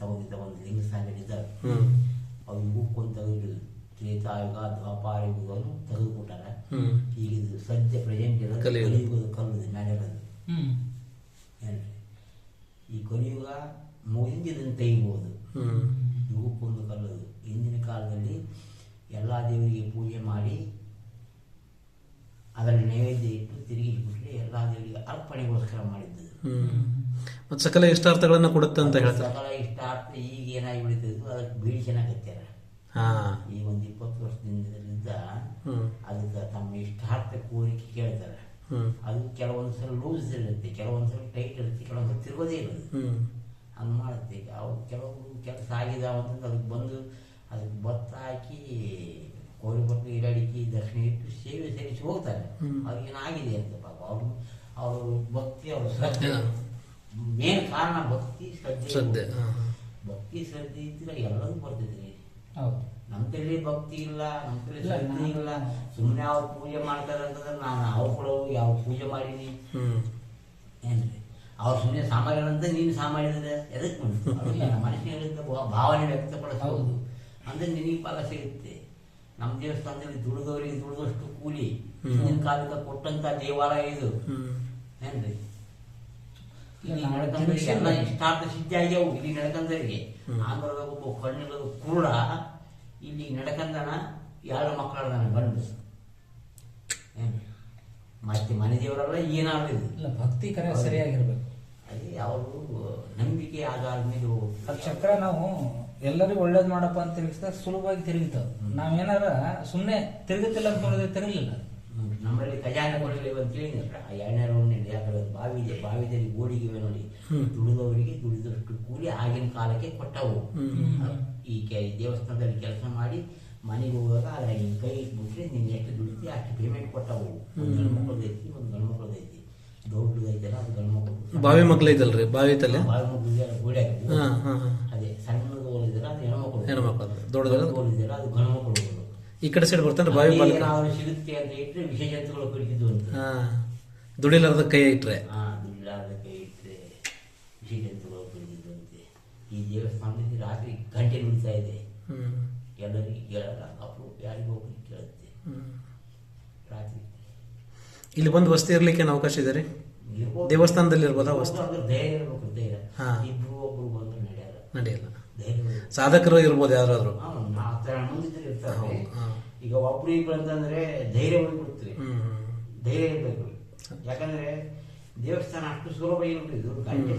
ತಗೊಂಡಿದ್ದ ಒಂದು ಲಿಂಗಸ್ಥಾನಗಳಿದ್ದಾರೆ ಹ್ಮ್. ಅವು ಇವಕ್ಕೊಂದು ತೆಗೆದು ತ್ರೇತಾಯುಗ ದ್ವಾಪಾರ ಯುಗವನ್ನು ತೆಗೆದುಬಿಟ್ಟಾರೆ ಹ್ಮ್. ಈಗ ಇದು ಸದ್ಯ ಪ್ರೆಸೆಂಟ್ ಇರೋದು ಕಲಿಯುಗ. ಕಲಿಯುಗದ ಕಲ್ಲು ಮೇಲೆ ಹ್ಮ್. ಏನ್ರಿ? ಈ ಕಲಿಯುಗ ಮುಗಿದು ಇದನ್ನು ತೆಗಿಬೋದು. ಹ್ಮ್. ಯುಗಕ್ಕೊಂದು ಕಲ್ಲದು ಹಿಂದಿನ ಕಾಲದಲ್ಲಿ ಎಲ್ಲ ದೇವರಿಗೆ ಪೂಜೆ ಮಾಡಿ ಅದರ ನೈವೇದ್ಯ ಇಟ್ಟು ತಿರುಗಿಸ್ಬಿಟ್ರೆ ಎಲ್ಲ ದೇವರಿಗೆ ಅರ್ಪಣೆಗೋಸ್ಕರ ಮಾಡಿದ್ದು ಹ್ಮ್. ಮತ್ತೆ ಸಕಲ ಇಷ್ಟಾರ್ಥಗಳನ್ನ ಕೊಡುತ್ತೆ ಅಂತ ಹೇಳ್ತಾರೆ. ಸಕಲ ಇಷ್ಟಾರ್ಥ ಈಗ ಏನಾಗಿ ಬಿಡ್ತಿದ್ದು ಅದಕ್ಕೆ ಬೀಳಿ ಚೆನ್ನಾಗತ್ಯಾರ ಹಾ. ಈ ಒಂದು ಇಪ್ಪತ್ತು ವರ್ಷದಿಂದ ಅದಕ್ಕೆ ತಮ್ಮ ಇಷ್ಟಾರ್ಥ ಕೋರಿಕೆ ಕೇಳ್ತಾರೆ. ಅದು ಕೆಲವೊಂದು ಸಲ ಲೂಸ್ ಇರುತ್ತೆ ಕೆಲವೊಂದು ಸಲ ಟೈಟ್ ಇರುತ್ತೆ ಕೆಲವೊಂದು ಸಲ ತಿರುಗೋದೇ ಇರುತ್ತೆ ಹಂಗೆ ಮಾಡುತ್ತೆ. ಈಗ ಅವು ಕೆಲವು ಕೆಲಸ ಆಗಿದಾವ ಅಂತಂದ್ರೆ ಅದಕ್ಕೆ ಬಂದು ಅದಕ್ಕೆ ಭತ್ತ ಹಾಕಿ ಕೋರಿ ಕೊಟ್ಟು ಈಡಾಡಿಕೆ ದರ್ಶನ ಇಟ್ಟು ಸೇವೆ ಸೇರಿಸಿ ಹೋಗ್ತಾರೆ. ಅವ್ರಿಗೇನಾಗಿದೆ ಅಂತ ಪಾಪ. ಅವರು ಅವರು ಭಕ್ತಿ ಅವ್ರ ಶ್ರದ್ಧೆ. ಮೇನ್ ಕಾರಣ ಭಕ್ತಿ ಶ್ರದ್ಧೆ. ಭಕ್ತಿ ಶ್ರದ್ಧೆ ಇದ್ರೆ ಎಲ್ಲರೂ ಬರ್ತೈತ್ರಿ. ನಮ್ ನಮ್ಮ ಕೈಲಿ ಭಕ್ತಿ ಇಲ್ಲ ನಮ್ ಕೈಲಿ ಇಲ್ಲ, ಶ್ರದ್ಧೆ ಇಲ್ಲ. ಸುಮ್ಮನೆ ಅವ್ರು ಪೂಜೆ ಮಾಡ್ತಾರೆ ಅಂತಂದ್ರೆ ನಾನು ಅವ್ರು ಕೂಡ ಹೋಗಿ ಯಾವ ಪೂಜೆ ಮಾಡೀನಿ. ಹ್ಮ್. ಏನ್ರಿ? ಅವ್ರು ಸುಮ್ಮನೆ ಸಾಮಾನ್ಯರಂತ ನೀನು ಸಾಮಾನ್ಯದ ಎದಕ್ಕೆ ಮನುಷ್ಯ ಭಾವನೆ ವ್ಯಕ್ತಪಡಿಸಬಹುದು ಹೌದು. ಅಂದ್ರೆ ನಿನಗೆ ಫಲ ಸಿಗುತ್ತೆ. ನಮ್ಮ ದೇವಸ್ಥಾನದಲ್ಲಿ ದುಡಿದವರಿಗೆ ದುಡಿದಷ್ಟು ಕೂಲಿ. ಹಿಂದಿನ ಕಾಲದ ಕೊಟ್ಟಂತ ದೇವಾಲಯ ಇದು. ಹ್ಮ್. ಏನ್ರಿ? ಎಲ್ಲ. ಇಷ್ಟಾರ್ಥ ಸಿದ್ಧ ಆಗ್ಯಾವು. ಇಲ್ಲಿ ನಡಕಂದರಿಗೆ. ಆಂಧ್ರದ ಒಬ್ಬ ಕಣ್ಣಿಲ್ಲದ ಕುರುಡ ಇಲ್ಲಿ ನಡಕಂದನ ಎರಡು ಗಂಡು. ಏನ್ರಿ? ಮತ್ತೆ ಮನೆ ದೇವರಲ್ಲ ಏನಾದ್ರು ಇದು. ಇಲ್ಲ ಭಕ್ತಿ ಕರೆ ಸರಿಯಾಗಿರ್ಬೇಕು. ಅದೇ ಅವರು ನಂಬಿಕೆ ಆಧಾರದ ಮೇಲೆ ಅದ್. ಚಕ್ರ ನಾವು ಎಲ್ಲರಿಗೂ ಒಳ್ಳೇದ್ ಮಾಡಪ್ಪ ಅಂತ ತಿರುಗಿಸಿದಾಗ ಸುಲಭವಾಗಿ ತಿರುಗಿತಾವ. ನಾವೇನಾರ ಸುಮ್ನೆ ತಿರುಗುತ್ತಿಲ್ಲ ಅಂತ ನೋಡಿದ್ರೆ ತಿರುಗಲಿಲ್ಲ. ನಮ್ಮಲ್ಲಿ ಖಜಾನೆ ಕೊಡಲಿ ಅಂತ ಹೇಳಿದ್ರೆ ಆ ಎರಡನೇ ರೌಂಡ್ ಯಾಕಂದ್ರೆ ಬಾವಿ ಇದೆ ಬಾವಿದಲ್ಲಿ ಗೋಡಿಗೆ ನೋಡಿ. ದುಡಿದವರಿಗೆ ದುಡಿದಷ್ಟು ಕೂಲಿ ಆಗಿನ ಕಾಲಕ್ಕೆ ಕೊಟ್ಟವು. ಈ ಕೆ ದೇವಸ್ಥಾನದಲ್ಲಿ ಕೆಲಸ ಮಾಡಿ ಮನೆಗೆ ಹೋಗುವಾಗ ಅದ್ರ ಹಿಂಗ್ ಕೈ ಇಟ್ಬಿಟ್ರೆ ನೀನು ಎಷ್ಟು ದುಡಿತಿ ಅಷ್ಟು ಪೇಮೆಂಟ್ ಕೊಟ್ಟವು ಒಂದು ಗಂಡು ಮಕ್ಕಳದ್ದು ಐತಿ ಒಂದು ಗಂಡು ಮಕ್ಕಳದ್ದು ಐತಿ ದೊಡ್ಡದು ಐತಲ್ಲ ಅದು ಗಂಡು ಮಕ್ಕಳು ಬಾವಿ ಮಕ್ಳು ಐತಲ್ರಿ ಬಾವಿ ತಲೆ? ಬಾವಿ ಮಕ್ಕಳು ಗೋಡೆ ಹಾ ಹಾ ಹಾ. ಅದೇ ಸಣ್ಣದು ಹೋಲಿದ್ರೆ ಅದು ಹೆಣ್ಮಕ್ಳು ಹೆಣ್ಮಕ್ಳು ದೊಡ್ಡದಲ್ಲ ಹೋಲಿದ್ರೆ ಅದು. ಈ ಕಡೆ ಸೈಡ್ ಬರ್ತಾನೆ ಬಾವಿ ಅಲ್ಲಿ ಬಾಲ್ಕ ಏನಾದ್ರು ಸಿಗುತ್ತೆ ಅಂತ ಇಟ್ಟರೆ ವಿಷ ಜಂತುಗಳು ಕುಡಿತಿದ್ವು ಅಂತ. ಹಾ ದುಡಿಲಾರ್ದ ಕೈ ಇಟ್ರೆ? ವಿಷ ಜಂತುಗಳು ಕುಡಿತಿದ್ವು ಅಂತೆ. ಈ ದೇವಸ್ಥಾನದಲ್ಲಿ ರಾತ್ರಿ ಗಂಟೆ ನಿಲ್ತಾ ಇದೆ. ಹ್ಮ್. ಎಲ್ಲರಿಗೆ ಕೇಳಲ್ಲ ಅಪರೂಪ ಯಾರಿಗೂ ಕೇಳುತ್ತೆ. ಹ್ಮ್. ರಾತ್ರಿ. ಇಲ್ಲಿ ಬಂದು ವಸತಿ ಇರ್ಲಿಕ್ಕೆ ಏನು ಅವಕಾಶ ಇದೆ ರೀ. ದೇವಸ್ಥಾನದಲ್ಲಿ ಇರ್ಬೋದಾ ವಸ್ತು? ಧೈರ್ಯ ಇರ್ಬೇಕು ಧೈರ್ಯ. ಇಬ್ರು ಒಬ್ರು ಬಂದ್ರೆ ನಡೆಯಲ್ಲ. ನಡೆಯಲ್ಲ. ಸಾಧಕರು ಇರ್ಬೋದು ಯಾರಾದ್ರೂ. ಈಗ ಒಬ್ರು ಇಬ್ರು ಅಂತಂದ್ರೆ ಧೈರ್ಯ ಹೋಗ್ಬಿಡ್ತೀರಿ ಹ್ಮ್ ಧೈರ್ಯ ಇರಬೇಕು. ಯಾಕಂದ್ರೆ ದೇವಸ್ಥಾನ ಅಷ್ಟು ಸುಲಭ ಏನು ಗಂಟೆ